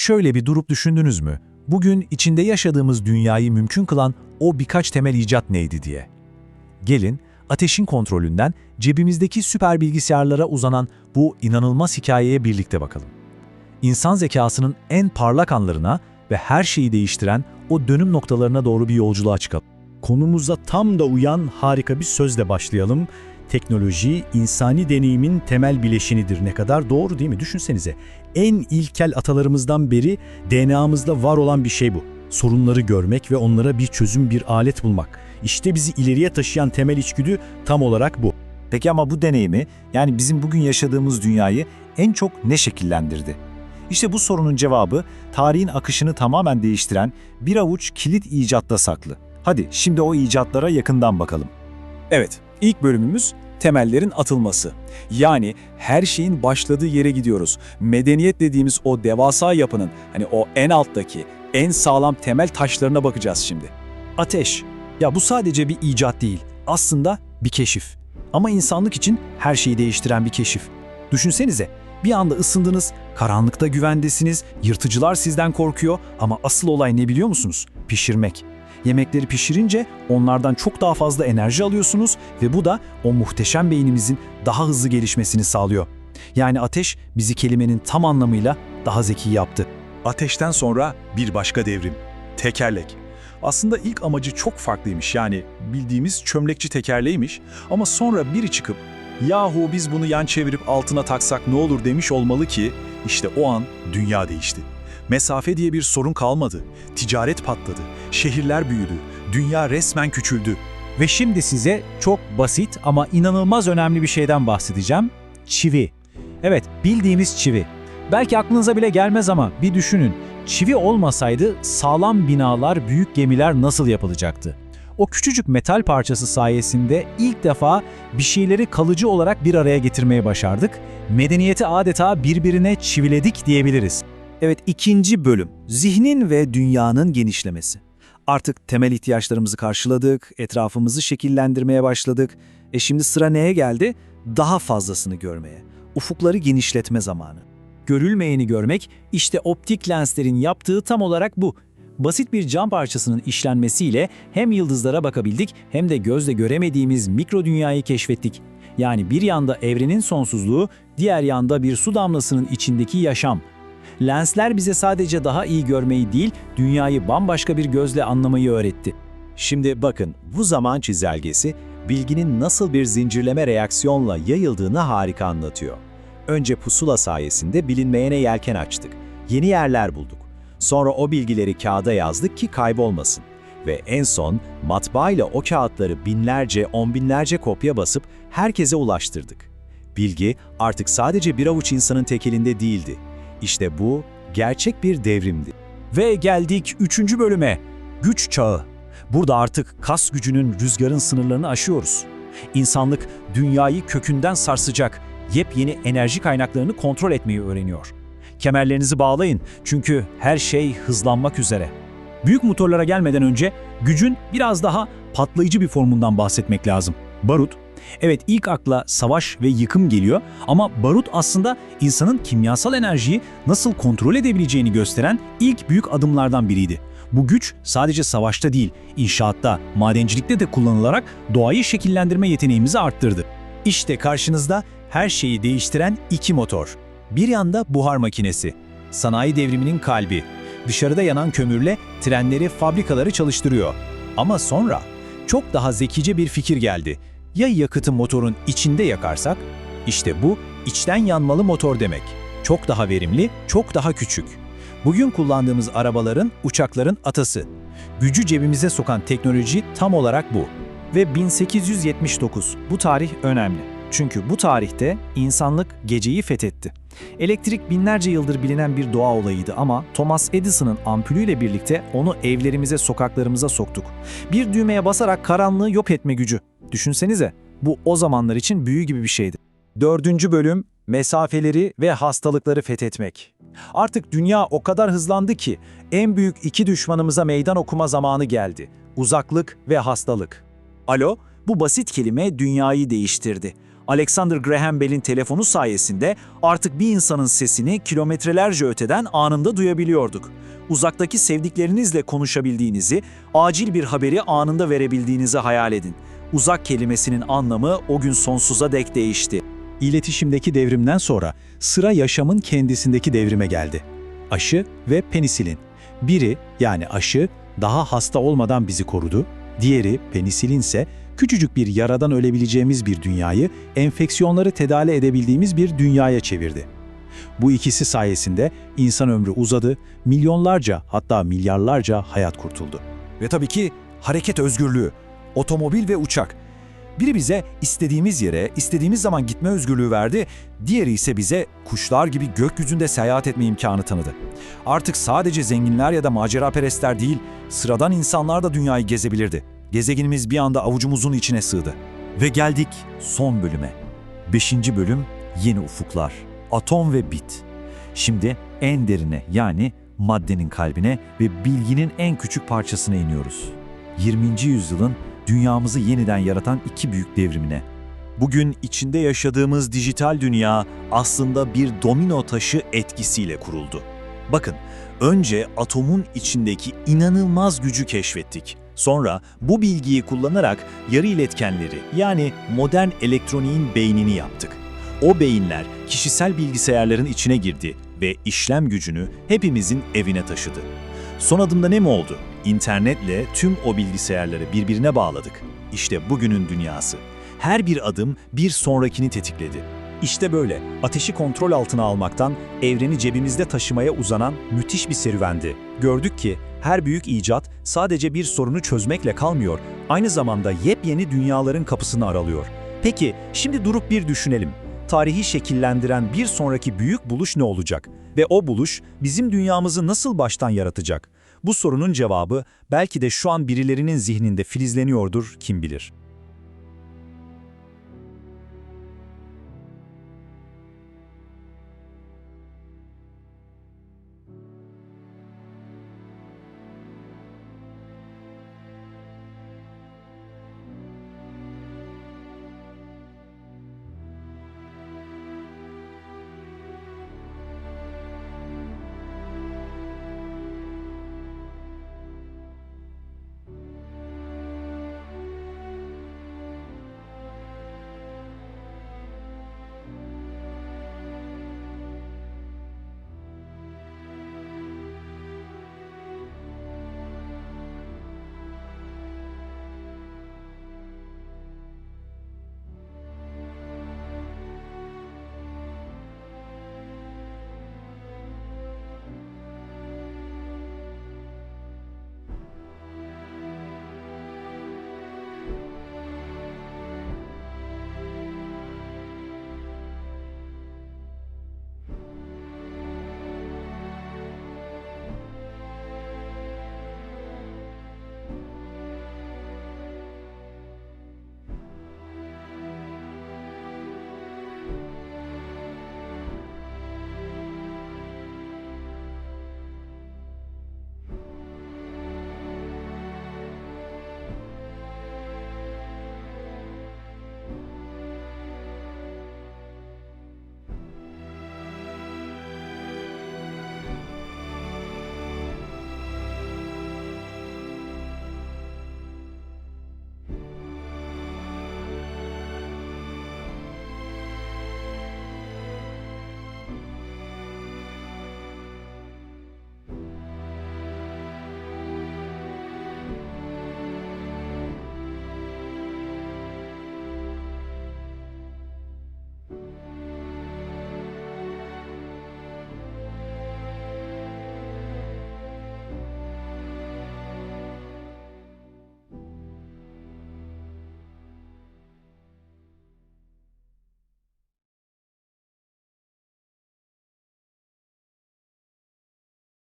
şöyle bir durup düşündünüz mü? Bugün içinde yaşadığımız dünyayı mümkün kılan o birkaç temel icat neydi diye. Gelin, ateşin kontrolünden cebimizdeki süper bilgisayarlara uzanan bu inanılmaz hikayeye birlikte bakalım. İnsan zekasının en parlak anlarına ve her şeyi değiştiren o dönüm noktalarına doğru bir yolculuğa çıkalım. Konumuza tam da uyan harika bir sözle başlayalım. Teknoloji, insani deneyimin temel bileşenidir. Ne kadar doğru değil mi? Düşünsenize. En ilkel atalarımızdan beri DNA'mızda var olan bir şey bu. Sorunları görmek ve onlara bir çözüm, bir alet bulmak. İşte bizi ileriye taşıyan temel içgüdü tam olarak bu. Peki ama bu deneyimi, yani bizim bugün yaşadığımız dünyayı en çok ne şekillendirdi? İşte bu sorunun cevabı tarihin akışını tamamen değiştiren bir avuç kilit icatta saklı. Hadi şimdi o icatlara yakından bakalım. Evet, ilk bölümümüz temellerin atılması. Yani her şeyin başladığı yere gidiyoruz. Medeniyet dediğimiz o devasa yapının hani o en alttaki, en sağlam temel taşlarına bakacağız şimdi. Ateş. Ya bu sadece bir icat değil. Aslında bir keşif. Ama insanlık için her şeyi değiştiren bir keşif. Düşünsenize, bir anda ısındınız, karanlıkta güvendesiniz, yırtıcılar sizden korkuyor ama asıl olay ne biliyor musunuz? Pişirmek. Yemekleri pişirince onlardan çok daha fazla enerji alıyorsunuz ve bu da o muhteşem beynimizin daha hızlı gelişmesini sağlıyor. Yani ateş bizi kelimenin tam anlamıyla daha zeki yaptı. Ateşten sonra bir başka devrim. Tekerlek. Aslında ilk amacı çok farklıymış yani bildiğimiz çömlekçi tekerleğiymiş ama sonra biri çıkıp yahu biz bunu yan çevirip altına taksak ne olur demiş olmalı ki işte o an dünya değişti. Mesafe diye bir sorun kalmadı. Ticaret patladı. Şehirler büyüdü. Dünya resmen küçüldü. Ve şimdi size çok basit ama inanılmaz önemli bir şeyden bahsedeceğim. Çivi. Evet, bildiğimiz çivi. Belki aklınıza bile gelmez ama bir düşünün. Çivi olmasaydı sağlam binalar, büyük gemiler nasıl yapılacaktı? O küçücük metal parçası sayesinde ilk defa bir şeyleri kalıcı olarak bir araya getirmeye başardık. Medeniyeti adeta birbirine çiviledik diyebiliriz. Evet, ikinci bölüm. Zihnin ve dünyanın genişlemesi. Artık temel ihtiyaçlarımızı karşıladık, etrafımızı şekillendirmeye başladık. E şimdi sıra neye geldi? Daha fazlasını görmeye. Ufukları genişletme zamanı. Görülmeyeni görmek, işte optik lenslerin yaptığı tam olarak bu. Basit bir cam parçasının işlenmesiyle hem yıldızlara bakabildik hem de gözle göremediğimiz mikro dünyayı keşfettik. Yani bir yanda evrenin sonsuzluğu, diğer yanda bir su damlasının içindeki yaşam. Lensler bize sadece daha iyi görmeyi değil, dünyayı bambaşka bir gözle anlamayı öğretti. Şimdi bakın bu zaman çizelgesi bilginin nasıl bir zincirleme reaksiyonla yayıldığını harika anlatıyor. Önce pusula sayesinde bilinmeyene yelken açtık. Yeni yerler bulduk. Sonra o bilgileri kağıda yazdık ki kaybolmasın. Ve en son matbaayla o kağıtları binlerce, on binlerce kopya basıp herkese ulaştırdık. Bilgi artık sadece bir avuç insanın tek elinde değildi. İşte bu gerçek bir devrimdi. Ve geldik üçüncü bölüme. Güç çağı. Burada artık kas gücünün rüzgarın sınırlarını aşıyoruz. İnsanlık dünyayı kökünden sarsacak yepyeni enerji kaynaklarını kontrol etmeyi öğreniyor. Kemerlerinizi bağlayın çünkü her şey hızlanmak üzere. Büyük motorlara gelmeden önce gücün biraz daha patlayıcı bir formundan bahsetmek lazım. Barut. Evet ilk akla savaş ve yıkım geliyor ama barut aslında insanın kimyasal enerjiyi nasıl kontrol edebileceğini gösteren ilk büyük adımlardan biriydi. Bu güç sadece savaşta değil, inşaatta, madencilikte de kullanılarak doğayı şekillendirme yeteneğimizi arttırdı. İşte karşınızda her şeyi değiştiren iki motor. Bir yanda buhar makinesi, sanayi devriminin kalbi. Dışarıda yanan kömürle trenleri, fabrikaları çalıştırıyor. Ama sonra çok daha zekice bir fikir geldi. Ya yakıtı motorun içinde yakarsak? İşte bu içten yanmalı motor demek. Çok daha verimli, çok daha küçük. Bugün kullandığımız arabaların, uçakların atası. Gücü cebimize sokan teknoloji tam olarak bu. Ve 1879. Bu tarih önemli. Çünkü bu tarihte insanlık geceyi fethetti. Elektrik binlerce yıldır bilinen bir doğa olayıydı ama Thomas Edison'ın ampulüyle birlikte onu evlerimize, sokaklarımıza soktuk. Bir düğmeye basarak karanlığı yok etme gücü. Düşünsenize, bu o zamanlar için büyü gibi bir şeydi. Dördüncü bölüm, mesafeleri ve hastalıkları fethetmek. Artık dünya o kadar hızlandı ki en büyük iki düşmanımıza meydan okuma zamanı geldi. Uzaklık ve hastalık. Alo, bu basit kelime dünyayı değiştirdi. Alexander Graham Bell'in telefonu sayesinde artık bir insanın sesini kilometrelerce öteden anında duyabiliyorduk. Uzaktaki sevdiklerinizle konuşabildiğinizi, acil bir haberi anında verebildiğinizi hayal edin. Uzak kelimesinin anlamı o gün sonsuza dek değişti. İletişimdeki devrimden sonra sıra yaşamın kendisindeki devrime geldi. Aşı ve penisilin. Biri yani aşı daha hasta olmadan bizi korudu. Diğeri penisilin ise küçücük bir yaradan ölebileceğimiz bir dünyayı enfeksiyonları tedavi edebildiğimiz bir dünyaya çevirdi. Bu ikisi sayesinde insan ömrü uzadı, milyonlarca hatta milyarlarca hayat kurtuldu. Ve tabii ki hareket özgürlüğü, otomobil ve uçak. Biri bize istediğimiz yere, istediğimiz zaman gitme özgürlüğü verdi, diğeri ise bize kuşlar gibi gökyüzünde seyahat etme imkanı tanıdı. Artık sadece zenginler ya da maceraperestler değil, sıradan insanlar da dünyayı gezebilirdi. Gezegenimiz bir anda avucumuzun içine sığdı. Ve geldik son bölüme. Beşinci bölüm Yeni Ufuklar. Atom ve bit. Şimdi en derine yani maddenin kalbine ve bilginin en küçük parçasına iniyoruz. 20. yüzyılın dünyamızı yeniden yaratan iki büyük devrimine. Bugün içinde yaşadığımız dijital dünya aslında bir domino taşı etkisiyle kuruldu. Bakın, önce atomun içindeki inanılmaz gücü keşfettik. Sonra bu bilgiyi kullanarak yarı iletkenleri yani modern elektroniğin beynini yaptık. O beyinler kişisel bilgisayarların içine girdi ve işlem gücünü hepimizin evine taşıdı. Son adımda ne mi oldu? İnternetle tüm o bilgisayarları birbirine bağladık. İşte bugünün dünyası. Her bir adım bir sonrakini tetikledi. İşte böyle ateşi kontrol altına almaktan evreni cebimizde taşımaya uzanan müthiş bir serüvendi. Gördük ki her büyük icat sadece bir sorunu çözmekle kalmıyor, aynı zamanda yepyeni dünyaların kapısını aralıyor. Peki şimdi durup bir düşünelim. Tarihi şekillendiren bir sonraki büyük buluş ne olacak? Ve o buluş bizim dünyamızı nasıl baştan yaratacak? Bu sorunun cevabı belki de şu an birilerinin zihninde filizleniyordur kim bilir.